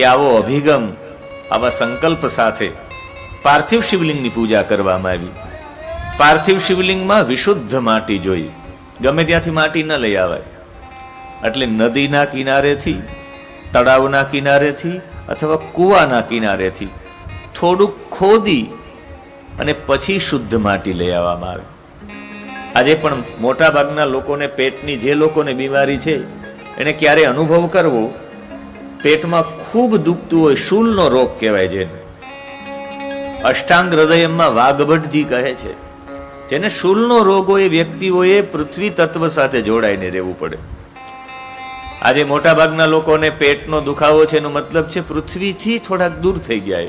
કે આવો અભિગમ, આવા સંકલ્પ સાથે પાર્થિવ શિવલિંગની પૂજા કરવામાં આવી. પાર્થિવ શિવલિંગમાં વિશુદ્ધ માટી જોઈ. ગમે ત્યાંથી માટી ન લઈ આવાય. એટલે નદીના કિનારેથી, તળાવના કિનારેથી અથવા કૂવાના કિનારેથી થોડુંક ખોદી અને પછી શુદ્ધ માટી લઈ આવવામાં આવે. આજે પણ મોટાભાગના લોકોને પેટની જે લોકોને બીમારી છે, એને ક્યારે અનુભવ કરવો પેટમાં ખૂબ દુખતું હોય, શૂલનો રોગ કહેવાય છે. અષ્ટાંગ હૃદયમાં વાઘભટ્ટજી કહે છે, જેને શૂલનો રોગ હોય એ વ્યક્તિઓએ પૃથ્વી તત્વ સાથે જોડાઈને રહેવું પડે. આજે મોટાભાગના લોકોને પેટનો દુખાવો છે એનો મતલબ છે પૃથ્વીથી થોડાક દૂર થઈ ગયા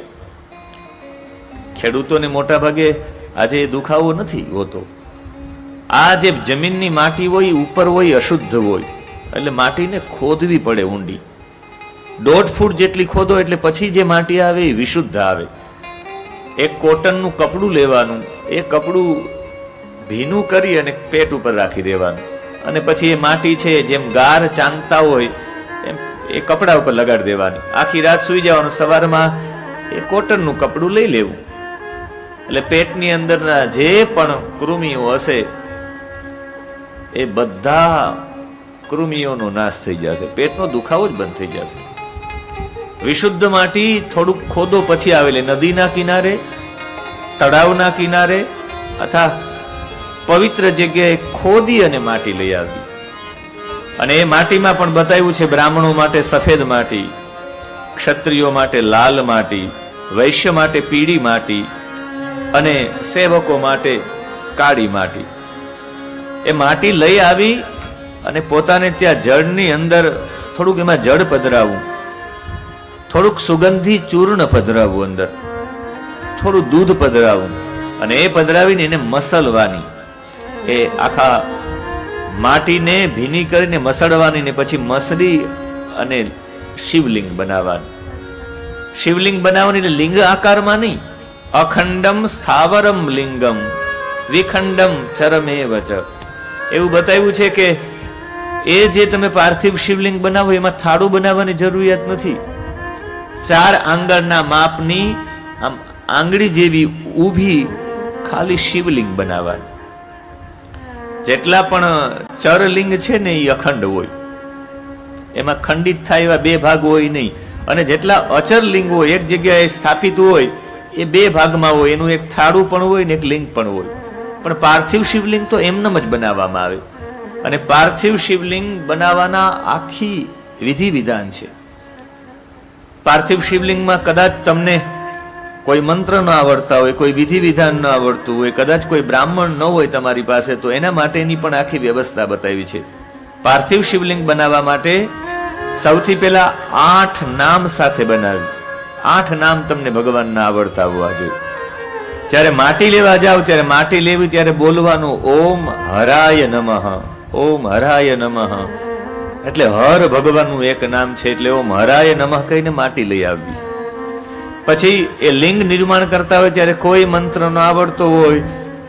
ખેડૂતોને મોટા ભાગે આજે એ દુખાવો નથી હોતો. આ જે જમીનની માટી હોય ઉપર હોય અશુદ્ધ હોય. એટલે માટીને ખોદવી પડે ઊંડી. દોઢ ફૂટ જેટલી ખોદો એટલે પછી જે માટી આવે એ વિશુદ્ધ આવે. એક કોટનનું કપડું લેવાનું, એ કપડું ભીનું કરી અને પેટ ઉપર રાખી દેવાનું. અને પછી એ માટી છે, જેમ ગાર ચાંદતા હોય, એમ એ કપડા ઉપર લગાડી દેવાની. આખી રાત સુઈ જવાનું, સવારમાં એ કોટનનું કપડું લઈ લેવું. એટલે પેટની અંદરના જે પણ કૃમિઓ હશે, એ બધા કૃમિઓનો નાશ થઈ જશે. પેટનો દુખાવો જ બંધ થઈ જશે. વિશુદ્ધ માટી થોડુંક ખોદો પછી આવેલી નદીના કિનારે, તળાવના કિનારે, અથવા પવિત્ર જગ્યાએ ખોદી અને માટી લઈ આવી. અને એ માટીમાં પણ બતાવ્યું છે બ્રાહ્મણો માટે સફેદ માટી, ક્ષત્રિયો માટે લાલ માટી, વૈશ્ય માટે પીળી માટી, અને સેવકો માટે કાળી માટી. એ માટી લઈ આવી અને પોતાને ત્યાં જળની અંદર થોડુંક એમાં જળ પધરાવવું થોડુંક સુગંધી ચૂર્ણ પધરાવવું અંદર. થોડું દૂધ પધરાવવું અને એ પધરાવીને એને મસલવાની. એ આખા માટીને ભીની કરીને મસળવાની ને પછી મસળી અને શિવલિંગ બનાવવાની. શિવલિંગ બનાવવાની એટલે લિંગ આકારમાં નહીં. અખંડમ સ્થાવરમ લિંગમ, વિખંડમ ચરમે વચ એવું બતાવ્યું છે કે એ જે તમે પાર્થિવ શિવલિંગ બનાવો, એમાં થાળું બનાવવાની જરૂરિયાત નથી. ચાર આંગળના માપની આમ આંગળી જેવી ઊભી ખાલી શિવલિંગ બનાવવાની. જેટલા પણ ચરલિંગ છે ને એ અખંડ હોય. એમાં ખંડિત થાય એવા બે ભાગ હોય નહીં. અને જેટલા અચર લિંગ હોય, એક જગ્યાએ સ્થાપિત હોય, એ બે ભાગમાં હોય. એનું એક થાળું પણ હોય ને એક લિંગ પણ હોય. પણ પાર્થિવ શિવલિંગ તો એમનેમ જ બનાવવામાં આવે. અને પાર્થિવ શિવલિંગ બનાવવાના આખી વિધિ વિધાન છે. પાર્થિવ શિવલિંગમાં કદાચ તમને કોઈ મંત્ર ન આવડતા હોય, કોઈ વિધિ વિધાન ન આવડતું હોય, કદાચ કોઈ બ્રાહ્મણ ન હોય તમારી પાસે, તો એના માટેની પણ આખી વ્યવસ્થા બતાવી છે. પાર્થિવ શિવલિંગ બનાવવા માટે સૌથી પહેલા આઠ નામ સાથે બનાવી. આઠ નામ તમને ભગવાનના આવડતા હોવા જોઈએ. જ્યારે માટી લેવા જાવ, ત્યારે માટી લેવી, ત્યારે બોલવાનું, ઓમ હરાય નમઃ, ઓમ હરાય નમઃ. એટલે હર ભગવાનનું એક નામ છે એટલે ઓમ હરાય નમઃ કહીને માટી લઈ આવવી પછી એ લિંગ નિર્માણ કરતા હોય ત્યારે કોઈ મંત્ર ન આવડતો હોય,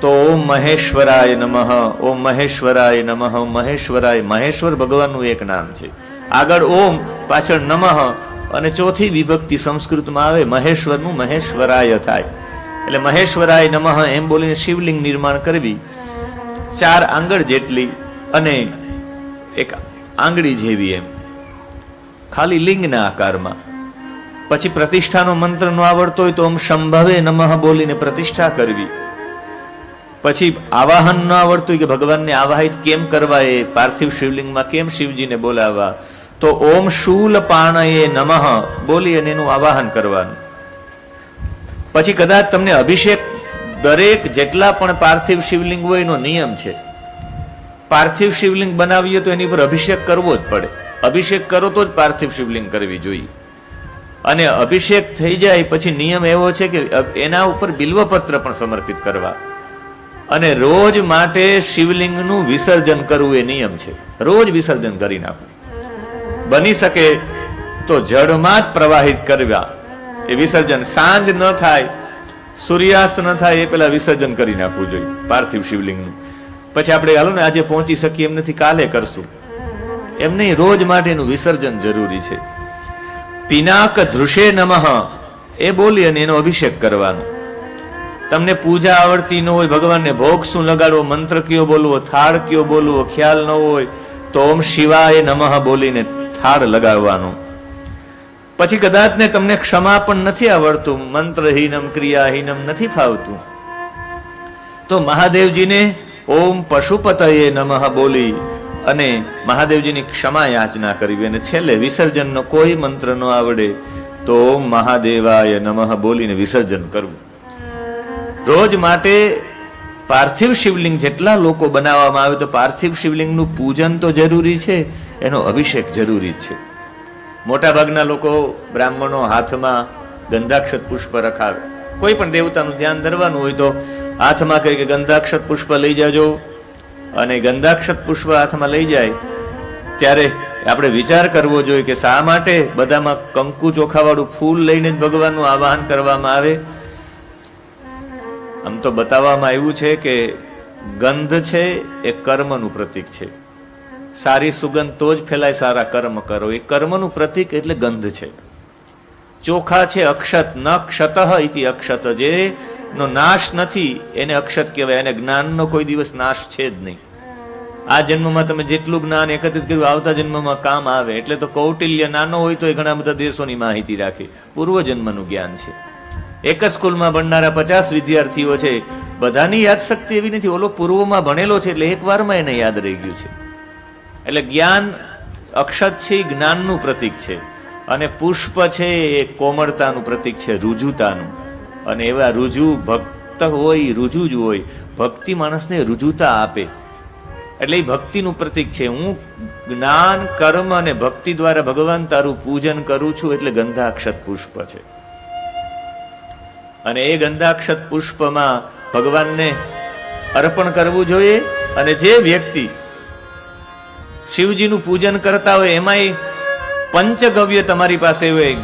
તો ઓમ મહેશ્વરાય નમઃ, ઓમ મહેશ્વરાય નમઃ મહેશ્વરાય, મહેશ્વર ભગવાનનું એક નામ છે. આગળ ઓમ, પાછળ નમઃ, અને ચોથી વિભક્તિ સંસ્કૃતમાં આવે, મહેશ્વરનું મહેશ્વરાય થાય. એટલે મહેશ્વરાય નમઃ એમ બોલીને શિવલિંગ નિર્માણ કરવી. ચાર આંગળ જેટલી અને એક આંગળી જેવી એમ. ખાલી લિંગના આકારમાં. પછી પ્રતિષ્ઠાનો મંત્ર ન આવડતો હોય તો ઓમ સંભવે નમઃ બોલીને પ્રતિષ્ઠા કરવી. પછી આવાહન ન આવડતું હોય કે ભગવાનને આવાહિત કેમ કરવા એ પાર્થિવ શિવલિંગમાં કેમ શિવજીને બોલાવવા? તો ઓમ શૂલ પાણયે નમઃ બોલી અને એનું આવાહન કરવાનું. પછી કદાચ તમને અભિષેક દરેક જેટલા પણ પાર્થિવ શિવલિંગ હોય એનો નિયમ છે. પાર્થિવ શિવલિંગ બનાવીએ તો એની પર અભિષેક કરવો જ પડે. અભિષેક કરો તો જ પાર્થિવ શિવલિંગ કરવી જોઈએ. અને અભિષેક થઈ જાય પછી નિયમ એવો છે કે એના ઉપર બિલ્વપત્ર પણ સમર્પિત કરવા. અને રોજ માટે શિવલિંગનું વિસર્જન કરવું એ નિયમ છે. રોજ વિસર્જન કરી નાખવું. બની શકે તો જળમાં જ પ્રવાહિત કરવા. એ વિસર્જન સાંજ ન થાય, સૂર્યાસ્ત ન થાય એ પેલા વિસર્જન કરી નાખવું જોઈએ પાર્થિવ શિવલિંગનું. પછી આપણે હાલો ને આજે પહોંચી શકીએ એમ નથી, કાલે કરશું. એમ નહીં, રોજ માટેનું વિસર્જન જરૂરી છે. પિનાક ધ્રુષે નમઃ. એ બોલી અને એનો અભિષેક કરવાનો. તમને પૂજા આવડતી ન હોય, ભગવાનને ભોગ શું લગાડવો, મંત્ર કયો બોલવો, થાળ કયો બોલવો, ખ્યાલ ન હોય, તો ઓમ શિવાય નમઃ બોલીને થાળ લગાડવાનો. પછી કદાચ ને તમને ક્ષમા પણ નથી આવડતું, મંત્રહીનમ, ક્રિયાહીનમ નથી ફાવતું. તો મહાદેવજીને ઓમ પશુપતયે નમઃ બોલી અને મહાદેવજીની ક્ષમા યાચના કરવી અને છેલ્લે વિસર્જનનો કોઈ મંત્ર ન આવડે તો ઓમ મહાદેવાય નમઃ બોલીને વિસર્જન કરવું. રોજ માટે પાર્થિવ શિવલિંગ જેટલા લોકો બનાવવામાં આવે તો પાર્થિવ શિવલિંગનું પૂજન તો જરૂરી છે, એનો અભિષેક જરૂરી છે. મોટા ભાગના લોકો બ્રાહ્મણો હાથમાં ગંધાક્ષત પુષ્પ રખાવે. કોઈ પણ દેવતાનું ધ્યાન ધરવાનું હોય તો હાથમાં કહે કે ગંધાક્ષત પુષ્પ લઈ જાજો. અને ગંધાક્ષત પુષ્પ હાથમાં લઈ જાય, ત્યારે આપણે વિચાર કરવો જોઈએ કે શા માટે બધામાં કંકુ ચોખાવાળું ફૂલ લઈને જ ભગવાનનું આવાહન કરવામાં આવે. આમ તો બતાવવામાં આવ્યું છે કે ગંધ છે એ કર્મનું પ્રતીક છે. સારી સુગંધ તો જ ફેલાય, સારા કર્મ કરો. એ કર્મનું પ્રતીક એટલે ગંધ છે. ચોખા છે અક્ષત, ન ક્ષત ઇતિ અક્ષત જે નો નાશ નથી, એને અક્ષત કહેવાય. એને જ્ઞાનનો કોઈ દિવસ નાશ છે જ નહીં. આ જન્મમાં તમે જેટલું જ્ઞાન એકત્રિત કર્યું, આવતા જન્મમાં કામ આવે. એટલે તો કૌટિલ્ય નાનો હોય તો એ ઘણા બધા દેશોની માહિતી રાખે. પૂર્વ જન્મનું જ્ઞાન છે. એક જ સ્કૂલમાં ભણનારા પચાસ વિદ્યાર્થીઓ છે. બધાની યાદશક્તિ એવી નથી. ઓલો પૂર્વમાં ભણેલો છે એટલે એક વારમાં એને યાદ રહી ગયું છે. એટલે જ્ઞાન અક્ષત છે જ્ઞાનનું પ્રતીક છે. અને પુષ્પ છે, એ કોમળતાનું પ્રતીક છે, રુજુતાનું. અને એવા રુજુ ભક્ત હોય, રુજુ જ હોય, ભક્તિ માણસને રુજુતા આપે. એટલે એ ભક્તિનું પ્રતીક છે. હું જ્ઞાન, કર્મ અને ભક્તિ દ્વારા ભગવાન તારું પૂજન કરું છું એટલે ગંધાક્ષત પુષ્પ છે. અને એ ગંધાક્ષત પુષ્પમાં ભગવાનને અર્પણ કરવું જોઈએ અને જે વ્યક્તિ શિવજીનું પૂજન કરતા હોય, એમાંય પંચગવ્ય તમારી પાસે હોય